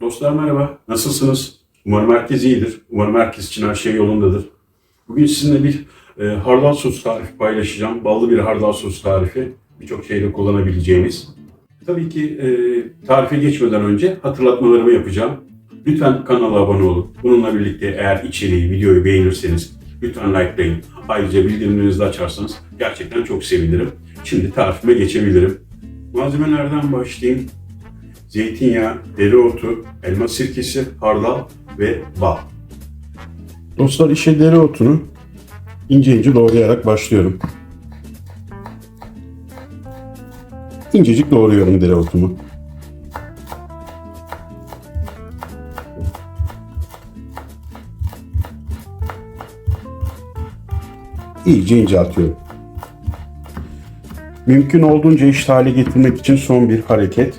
Dostlar merhaba, nasılsınız? Umarım herkes iyidir. Umarım herkes için her şey yolundadır. Bugün sizinle bir e, hardal sos tarifi paylaşacağım. Ballı bir hardal sos tarifi. Birçok şeyde kullanabileceğiniz. Tabii ki e, tarife geçmeden önce hatırlatmalarımı yapacağım. Lütfen kanala abone olun. Bununla birlikte eğer içeriği, videoyu beğenirseniz lütfen likelayın. Ayrıca bildirimlerinizi açarsanız gerçekten çok sevinirim. Şimdi tarifime geçebilirim. Malzemelerden başlayayım zeytinyağı, dereotu, elma sirkesi, hardal ve bal. Dostlar işe dereotunu ince ince doğrayarak başlıyorum. İncecik doğruyorum dereotumu. İyice ince atıyorum. Mümkün olduğunca eşit hale getirmek için son bir hareket.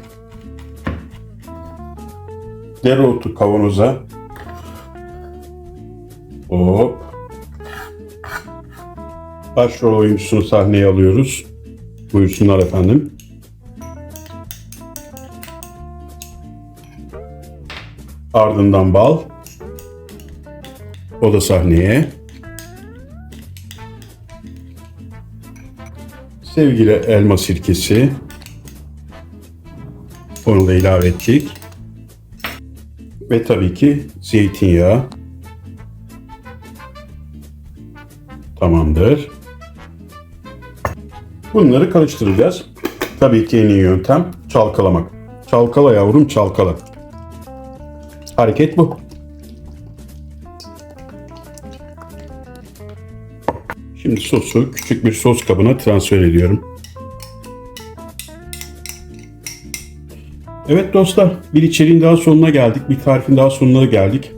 Dereotu kavanoza. Hop. Başrol oyuncusunu sahneye alıyoruz. Buyursunlar efendim. Ardından bal. O da sahneye. Sevgili elma sirkesi. Onu da ilave ettik. Ve tabii ki zeytinyağı. Tamamdır. Bunları karıştıracağız. Tabii ki en iyi yöntem çalkalamak. Çalkala yavrum çalkala. Hareket bu. Şimdi sosu küçük bir sos kabına transfer ediyorum. Evet dostlar, bir içeriğin daha sonuna geldik. Bir tarifin daha sonuna geldik.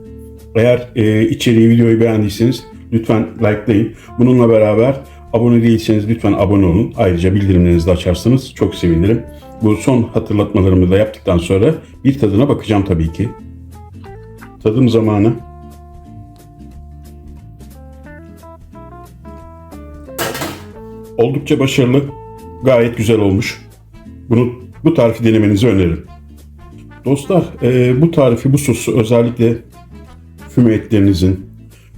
Eğer e, içeriği, videoyu beğendiyseniz lütfen likelayın. Bununla beraber abone değilseniz lütfen abone olun. Ayrıca bildirimlerinizi de açarsanız çok sevinirim. Bu son hatırlatmalarımı da yaptıktan sonra bir tadına bakacağım tabii ki. Tadım zamanı. Oldukça başarılı, gayet güzel olmuş. Bunu bu tarifi denemenizi öneririm. Dostlar e, bu tarifi, bu sosu özellikle füme etlerinizin,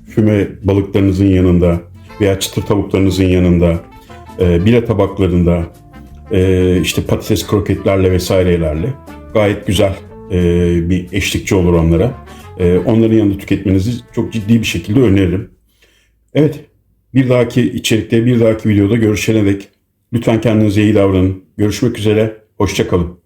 füme balıklarınızın yanında veya çıtır tavuklarınızın yanında, e, bira tabaklarında, e, işte patates kroketlerle vesairelerle gayet güzel e, bir eşlikçi olur onlara. E, onların yanında tüketmenizi çok ciddi bir şekilde öneririm. Evet, bir dahaki içerikte, bir dahaki videoda görüşene dek lütfen kendinize iyi davranın. Görüşmek üzere, hoşçakalın.